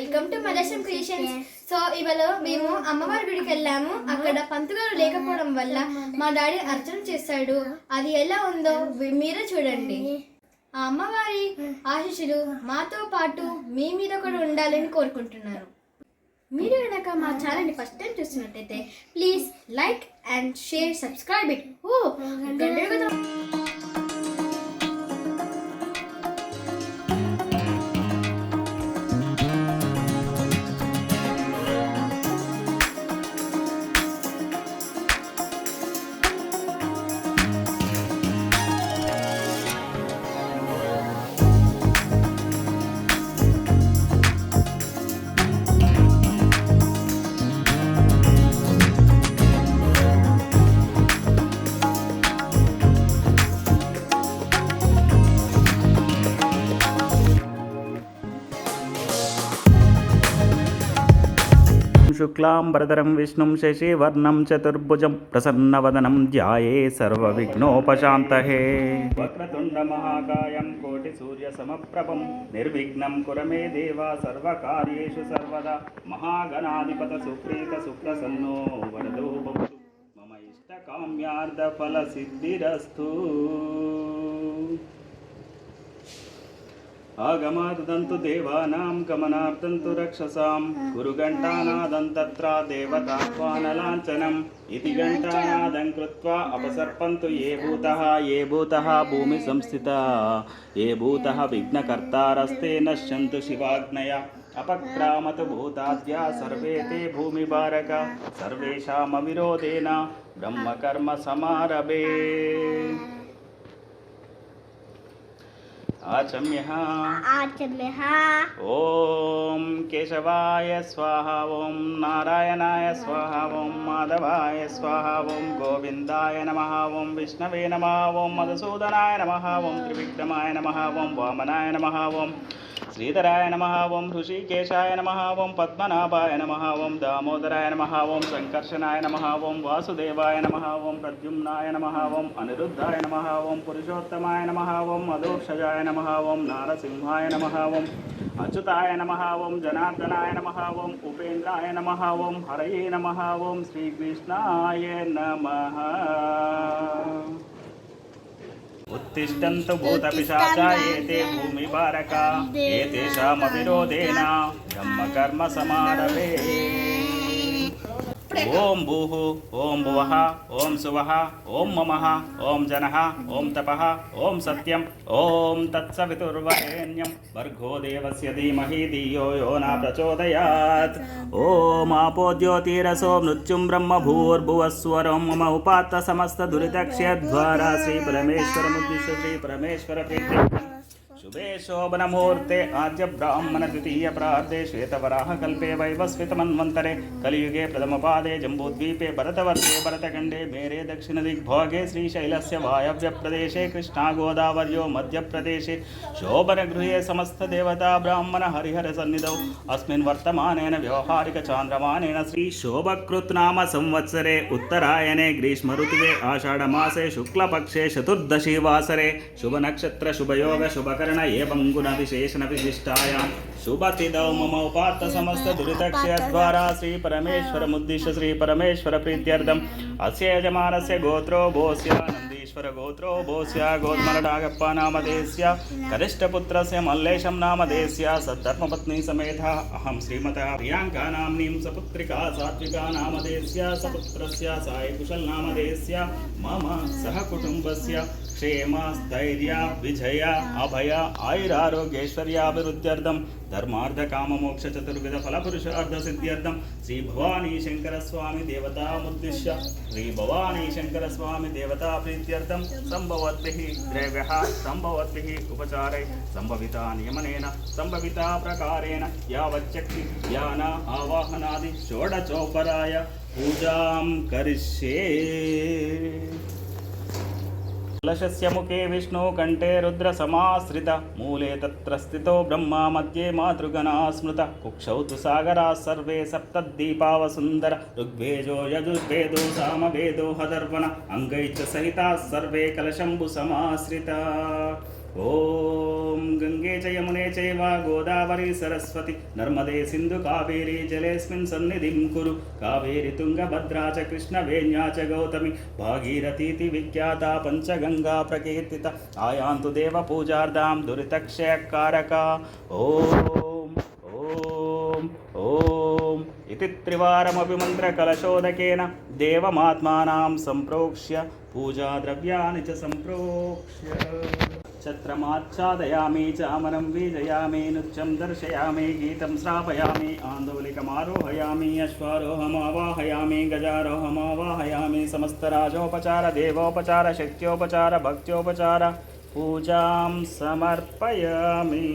Welcome to Malaysian creations so ఇవాళ మేము అమ్మవారి గుడికి వెళ్ళాము. అక్కడ పంతుగారు లేకపోవడం వల్ల మా డాడీ అర్చన చేశాడు. అది ఎలా ఉందో మీరే చూడండి. ఆ అమ్మవారి ఆశీస్సులు మాతో పాటు మీ మీద కూడా ఉండాలని కోరుకుంటున్నాను మీరు కనుక మా ఛానల్ని ఫస్ట్ టైం చూస్తున్నట్టయితే please like and share subscribe it. ఓ గంటలు కదా శుక్లాంబరధరం విష్ణుం శశివర్ణం చతుర్భుజం ప్రసన్నవదనం ధ్యాయే సర్వవిఘ్నోపశాంతహే. వక్రతుండ మహాకాయం కోటి సూర్య సమప్రభం నిర్విఘ్నం కురమే దేవ సర్వకార్యేషు సర్వదా. మహాగణాధిపత సుప్రీత సుప్రసన్నో వరదో భవతు మమ ఇష్టకామ్యార్థ ఫల సిద్ధిరస్తు ఆగమాదంతు దేవానాం గమనార్థంతు రక్షసాం గురుఘంటానాదం తత్ర దేవతాహ్వానలాంఛనం ఇది ఘంటానాదం కృత్వా అపసర్పంతు ఏ భూతః ఏ భూతః భూమి సంస్థిత ఏ భూతః విఘ్నకర్తారస్తే నశ్యంతు శివాగ్నయ అపక్రామతు ఆచమ్య ఆచమ్యః ఓం కేశవాయ స్వాహ ఓం నారాయణాయ స్వాహ ఓం మాధవాయ స్వాహ ఓం గోవిందాయ నమ ఓం విష్ణవే నమ ఓం మధుసూదనాయ నమ ఓం త్రివిక్రమాయ నమ ఓం వామనాయ నమ ఓం శ్రీధరాయ నమ ఓం హృషికేశాయ నమ ఓం పద్మనాభాయ నమ ఓం దామోదరాయ నమ ఓం సంకర్షణాయ నమ ఓం వాసుదేవాయ నమ ఓం ప్రద్యుమ్నాయ నమ ఓం అనిరుద్ధాయ నమ ఓం పురుషోత్తమాయ నమ ఓం మధోక్షజాయ నమ ఓం నారసింహాయ నమ ఓం అచ్యుతాయ నమ ఓం జనార్దనాయ నమ ఓం ఉపేంద్రాయ నమ ఓం హరయే నమ ఓం శ్రీకృష్ణాయ నమ उत्तिष्ठन्तु भूतपिशाचा एते भूमिभारका एतेषामविरोधेन ब्रह्मकर्मसमारभे ఓం భూః ఓం భువః ఓం సువః ఓం మమః ఓం జనః ఓం తపః ఓం సత్యం ఓం తత్సవితుర్వరేణ్యం భర్గో దేవస్య శుభే శోభనమూర్తే ఆద్య బ్రాహ్మణ ద్వితీయ ప్రార్థే శ్వేతవరాహకల్పే వైవస్వితమన్వంతరే కలియుగే ప్రథమపాదే జంబూద్వీపే భరతవర్గే భరతఖండే మేరే దక్షిణ దిగ్భోగే శ్రీశైలస్య వాయవ్యప్రదేశే కృష్ణాగోదావర్యో మధ్యప్రదేశే శోభనగృహే సమస్తదేవతా బ్రాహ్మణ హరిహర సన్నిధౌ అస్మిన్ వర్తమానేన వ్యవహారిక చాంద్రమానేన శ్రీ శోభకృత్నామ సంవత్సరే ఉత్తరాయణే గ్రీష్మఋతువే ఆషాఢమాసే శుక్లపక్షే చతుర్దశీ శుభనక్షత్ర శుభయోగ శుభకర విస్తరణ ఏవం గుణ విశేషణ విశిష్టాయాం శుభతిదౌ మమ ఉపాత్త సమస్త దురితక్ష్య ద్వారా శ్రీ పరమేశ్వరముద్దిశ్య శ్రీ పరమేశ్వర ప్రీత్యర్థం. అస్య యజమానస్య గోత్రో భోస్య నందీశ్వర గోత్రో భోస్య గోత్మరడాగప్ప నామదేశ్య కనిష్టపుత్రస్య మల్లేశం నామదేశ్య సద్ధర్మపత్ని సమేత. అహం శ్రీమత ప్రియాంకా నామ్నీం సపుత్రికా సాత్వికా నామదేశ్య సపుత్రస్య సాయి కుశల్ నామదేశ్య మమ సహ కుటుంబస్య. క్షేమ స్థైర్య విజయ అభయ ఆయురారోగ్యైశ్వర్యాభివృద్ధ్యర్థం ధర్మార్థ కామ మోక్ష చతుర్విధ ఫల పురుషార్థ సిద్ధ్యర్థం శ్రీ భవానీ శంకర స్వామి దేవతాముద్దిశ్య శ్రీ భవానీ శంకర స్వామి దేవతా ప్రీత్యర్థం సంభవద్భి ద్రవ్య సంభవద్భి ఉపచారై సంభవిత నియమనేన సంభవిత ప్రకారేణ యావచ్చక్తి యాన ఆవాహనాది షోడచోపరాయ పూజాం కరిష్యే. కులశస్యముఖే విష్ణు కంటే రుద్ర సమాశ్రిత మూలే తత్ర స్థితో బ్రహ్మ మధ్యే మాతృగణా స్మృత కుక్షౌ తు సాగరా సర్వే సప్తద్దీపావ సుందర ఋగ్వేజో యజుర్వేదో సామవేదో హదర్వణ అంగైచ సహిత సర్వే కలశంబు సమాశ్రిత ఓం గంగే జయమునే చైవ గోదావరి సరస్వతి నర్మదే సింధు కావేరి జలేస్మిన్ సన్నిధిం కురు. కావేరి తుంగభద్రా చ కృష్ణ వేణ్యా చ గౌతమి. భాగీరథీతి విఖ్యాత పంచగంగా ప్రకీర్తిత. ఆయాంతు దేవ పూజార్ధాం దురితక్షయకారక. ఓం ఓం ఓం. ఇది త్రివారమపి మంత్రకలశోదకేన దేవమాత్మానాం సంప్రోక్ష్య. పూజాద్రవ్యాన్ని చ సంప్రోక్ష్య. ఛత్రమాచ్ఛాదయామి చామరం వీజయామి నృత్యం దర్శయామి గీతం శ్రాపయామి ఆందోళికమారోహయామి అశ్వారోహమావాహయామి గజారోహమావాహయామి సమస్తరాజోపచార దేవోపచార శక్త్యోపచార భక్త్యోపచార పూజాం సమర్పయామి.